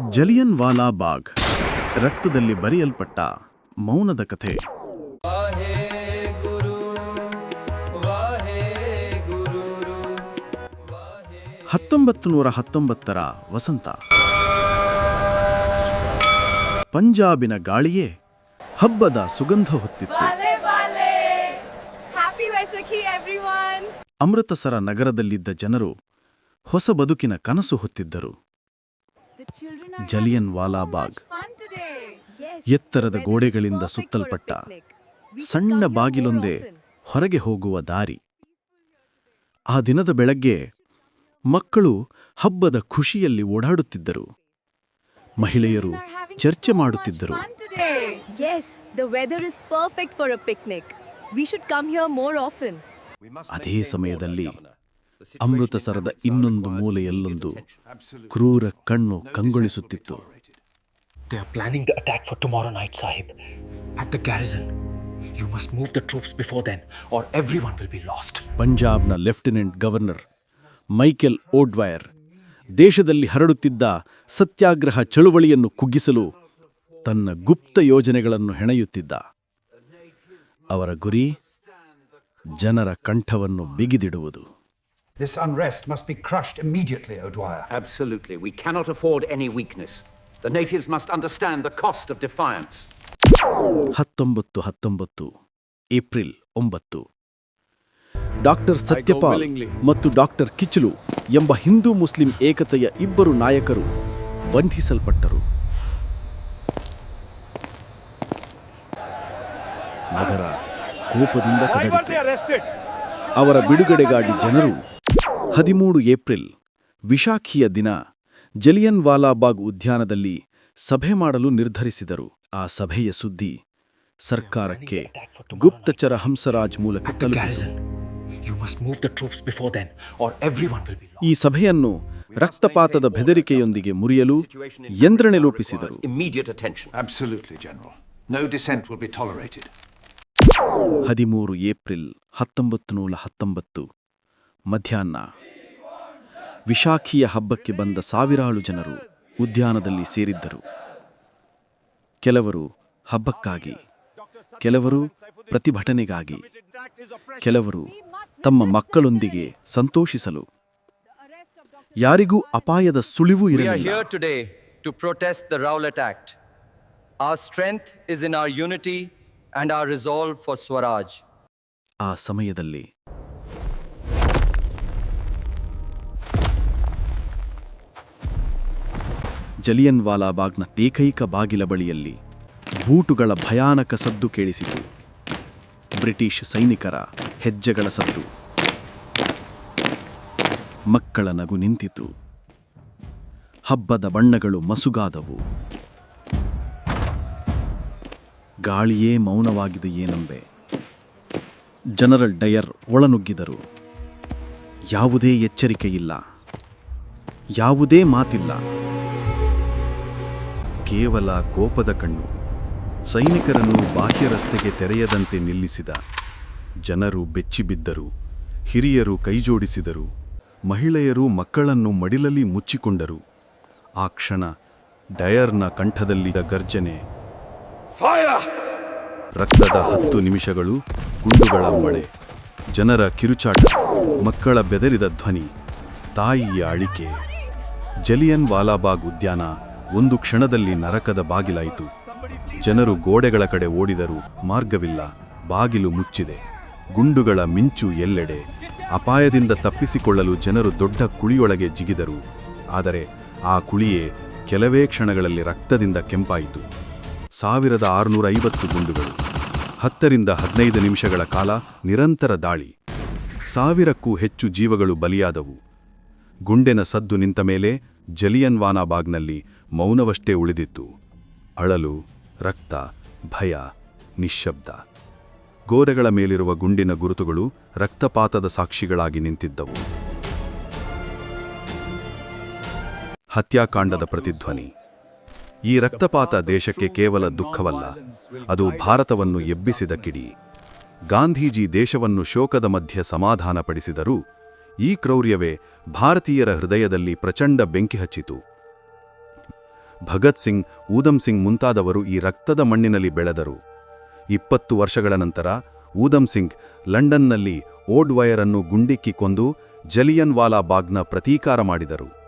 ಜಲಿಯನ್ ವಾಲಾ ಬಾಗ್ ರಕ್ತದಲ್ಲಿ ಬರೆಯಲ್ಪಟ್ಟ ಮೌನದ ಕಥೆ. ಹತ್ತೊಂಬತ್ತು ನೂರ ಹತ್ತೊಂಬತ್ತರ ವಸಂತ. ಪಂಜಾಬಿನ ಗಾಳಿಯೇ ಹಬ್ಬದ ಸುಗಂಧ ಹೊತ್ತಿತ್ತು. ಅಮೃತಸರ ನಗರದಲ್ಲಿದ್ದ ಜನರು ಹೊಸ ಬದುಕಿನ ಕನಸು ಹೊತ್ತಿದ್ದರು. ಜಲಿಯನ್ ವಾಲಾ ಬಾಗ್ ಎತ್ತರದ ಗೋಡೆಗಳಿಂದ ಸುತ್ತಲ್ಪಟ್ಟ ಸಣ್ಣ ಬಾಗಿಲೊಂದೇ ಹೊರಗೆ ಹೋಗುವ ದಾರಿ. ಆ ದಿನದ ಬೆಳಗ್ಗೆ ಮಕ್ಕಳು ಹಬ್ಬದ ಖುಷಿಯಲ್ಲಿ ಓಡಾಡುತ್ತಿದ್ದರು. ಮಹಿಳೆಯರು ಚರ್ಚೆ ಮಾಡುತ್ತಿದ್ದರು. ಅದೇ ಸಮಯದಲ್ಲಿ ಅಮೃತಸರದ ಇನ್ನೊಂದು ಮೂಲೆಯಲ್ಲೊಂದು ಕ್ರೂರ ಕಣ್ಣು ಕಂಗೊಳಿಸುತ್ತಿತ್ತು They are planning the attack for tomorrow night, Sahib. At the garrison. You must move the troops before then, or everyone will be lost. ಪಂಜಾಬ್ನ ಲೆಫ್ಟಿನೆಂಟ್ ಗವರ್ನರ್ ಮೈಕೆಲ್ ಓಡ್ವೈರ್ ದೇಶದಲ್ಲಿ ಹರಡುತ್ತಿದ್ದ ಸತ್ಯಾಗ್ರಹ ಚಳುವಳಿಯನ್ನು ಕುಗ್ಗಿಸಲು ತನ್ನ ಗುಪ್ತ ಯೋಜನೆಗಳನ್ನು ಹೆಣೆಯುತ್ತಿದ್ದ ಅವರ ಗುರಿ ಜನರ ಕಂಠವನ್ನು ಬಿಗಿದಿಡುವುದು This unrest must be crushed immediately, O'Dwyer. Absolutely. We cannot afford any weakness. The natives must understand the cost of defiance. ಹತ್ತೊಂಬತ್ತು ಹತ್ತೊಂಬತ್ತು ಏಪ್ರಿಲ್ ಒಂಬತ್ತು ಡಾಕ್ಟರ್ ಸತ್ಯಪಾಲ್ ಮತ್ತು ಡಾಕ್ಟರ್ ಕಿಚಲು ಎಂಬ ಹಿಂದೂ ಮುಸ್ಲಿಂ ಏಕತೆಯ ಇಬ್ಬರು ನಾಯಕರು ಬಂಧಿಸಲ್ಪಟ್ಟರು ನಗರ ಕೋಪದಿಂದ. ಅವರ ಬಿಡುಗಡೆಗಾಗಿ ಜನರು ಹದಿಮೂರು ಏಪ್ರಿಲ್ ವಿಶಾಖಿಯ ದಿನ ಜಲಿಯನ್ ವಾಲಾಬಾಗ್ ಉದ್ಯಾನದಲ್ಲಿ ಸಭೆ ಮಾಡಲು ನಿರ್ಧರಿಸಿದರು. ಆ ಸಭೆಯ ಸುದ್ದಿ ಸರ್ಕಾರಕ್ಕೆ ಗುಪ್ತಚರ ಹಂಸರಾಜ್ ಮೂಲಕ. ಈ ಸಭೆಯನ್ನು ರಕ್ತಪಾತದ ಬೆದರಿಕೆಯೊಂದಿಗೆ ಮುರಿಯಲು ಯಂತ್ರಣೆ ರೂಪಿಸಿದರು. ಹದಿಮೂರು ಏಪ್ರಿಲ್ ಹತ್ತೊಂಬತ್ತು ನೂರ ಹತ್ತೊಂಬತ್ತು ಮಧ್ಯಾಹ್ನ ವಿಶಾಖಿಯ ಹಬ್ಬಕ್ಕೆ ಬಂದ ಸಾವಿರಾರು ಜನರು ಉದ್ಯಾನದಲ್ಲಿ ಸೇರಿದ್ದರು. ಕೆಲವರು ಹಬ್ಬಕ್ಕಾಗಿ ಕೆಲವರು ಪ್ರತಿಭಟನೆಗಾಗಿ ಕೆಲವರು ತಮ್ಮ ಮಕ್ಕಳೊಂದಿಗೆ ಸಂತೋಷಿಸಲು. ಯಾರಿಗೂ ಅಪಾಯದ ಸುಳಿವು ಇರಲಿಲ್ಲ. ಆ today ಜಲಿಯನ್ ವಾಲಾಬಾಗ್ನ ಏಕೈಕ ಬಾಗಿಲ ಬಳಿಯಲ್ಲಿ ಬೂಟುಗಳ ಭಯಾನಕ ಸದ್ದು ಕೇಳಿಸಿತು. ಬ್ರಿಟಿಷ್ ಸೈನಿಕರ ಹೆಜ್ಜೆಗಳ ಸದ್ದು. ಮಕ್ಕಳ ನಗು ನಿಂತಿತು. ಹಬ್ಬದ ಬಣ್ಣಗಳು ಮಸುಗಾದವು. ಗಾಳಿಯೇ ಮೌನವಾಗಿದೆ ಏನಂಬೆ. General Dyer ಒಳನುಗ್ಗಿದರು. ಯಾವುದೇ ಎಚ್ಚರಿಕೆಯಿಲ್ಲ. ಯಾವುದೇ ಮಾತಿಲ್ಲ. ಕೇವಲ ಕೋಪದ ಕಣ್ಣು. ಸೈನಿಕರನ್ನು ಬಾಹ್ಯ ರಸ್ತೆಗೆ ತೆರೆಯದಂತೆ ನಿಲ್ಲಿಸಿದ. ಜನರು ಬೆಚ್ಚಿಬಿದ್ದರು. ಹಿರಿಯರು ಕೈಜೋಡಿಸಿದರು. ಮಹಿಳೆಯರು ಮಕ್ಕಳನ್ನು ಮಡಿಲಲ್ಲಿ ಮುಚ್ಚಿಕೊಂಡರು. ಆ ಕ್ಷಣ ಡಯರ್ನ ಕಂಠದಲ್ಲಿದ್ದ ಗರ್ಜನೆ. ರಕ್ತದ ಹತ್ತು ನಿಮಿಷಗಳು ಗುಂಡುಗಳ ಮಳೆ. ಜನರ ಕಿರುಚಾಟ. ಮಕ್ಕಳ ಬೆದರಿದ ಧ್ವನಿ. ತಾಯಿಯ ಅಳಿಕೆ. ಜಲಿಯನ್ ವಾಲಾಬಾಗ್ ಉದ್ಯಾನ. ಒಂದು ಕ್ಷಣದಲ್ಲಿ ನರಕದ ಬಾಗಿಲಾಯಿತು. ಜನರು ಗೋಡೆಗಳ ಕಡೆ ಓಡಿದರು ಮಾರ್ಗವಿಲ್ಲ, ಬಾಗಿಲು ಮುಚ್ಚಿದೆ. ಗುಂಡುಗಳ ಮಿಂಚು ಎಲ್ಲೆಡೆ. ಅಪಾಯದಿಂದ ತಪ್ಪಿಸಿಕೊಳ್ಳಲು ಜನರು ದೊಡ್ಡ ಕುಳಿಯೊಳಗೆ ಜಿಗಿದರು. ಆದರೆ ಆ ಕುಳಿಯೇ ಕೆಲವೇ ಕ್ಷಣಗಳಲ್ಲಿ ರಕ್ತದಿಂದ ಕೆಂಪಾಯಿತು. ಸಾವಿರದ ಆರುನೂರ ಐವತ್ತು ಗುಂಡುಗಳು. ಹತ್ತರಿಂದ ಹದಿನೈದು ನಿಮಿಷಗಳ ಕಾಲ ನಿರಂತರ ದಾಳಿ. ಸಾವಿರಕ್ಕೂ ಹೆಚ್ಚು ಜೀವಗಳು ಬಲಿಯಾದವು. ಗುಂಡೆನ ಸದ್ದು ನಿಂತ ಮೇಲೆ ಜಲಿಯನ್ ವಾನಾಬಾಗ್ನಲ್ಲಿ ಮೌನವಷ್ಟೇ ಉಳಿದಿತ್ತು. ಅಳಲು, ರಕ್ತ, ಭಯ, ನಿಶ್ಶಬ್ದ. ಗೋರೆಗಳ ಮೇಲಿರುವ ಗುಂಡಿನ ಗುರುತುಗಳು ರಕ್ತಪಾತದ ಸಾಕ್ಷಿಗಳಾಗಿ ನಿಂತಿದ್ದವು. ಹತ್ಯಾಕಾಂಡದ ಪ್ರತಿಧ್ವನಿ. ಈ ರಕ್ತಪಾತ ದೇಶಕ್ಕೆ ಕೇವಲ ದುಃಖವಲ್ಲ, ಅದು ಭಾರತವನ್ನು ಎಬ್ಬಿಸಿದ ಕಿಡಿ. ಗಾಂಧೀಜಿ ದೇಶವನ್ನು ಶೋಕದ ಮಧ್ಯೆ ಸಮಾಧಾನಪಡಿಸಿದರೂ, ಈ ಕ್ರೌರ್ಯವೇ ಭಾರತೀಯರ ಹೃದಯದಲ್ಲಿ ಪ್ರಚಂಡ ಬೆಂಕಿ ಹಚ್ಚಿತು. ಭಗತ್ ಸಿಂಗ್ ಊಧಮ್ ಸಿಂಗ್ ಮುಂತಾದವರು ಈ ರಕ್ತದ ಮಣ್ಣಿನಲ್ಲಿ ಬೆಳೆದರು. ಇಪ್ಪತ್ತು ವರ್ಷಗಳ ನಂತರ ಊಧಮ್ ಸಿಂಗ್ ಲಂಡನ್ನಲ್ಲಿ ಓಡ್ ವೈರ್ ಅನ್ನು ಗುಂಡಿಕ್ಕಿ ಕೊಂದು ಜಲಿಯನ್ ವಾಲಾ ಬಾಗ್ನ ಪ್ರತೀಕಾರ ಮಾಡಿದರು.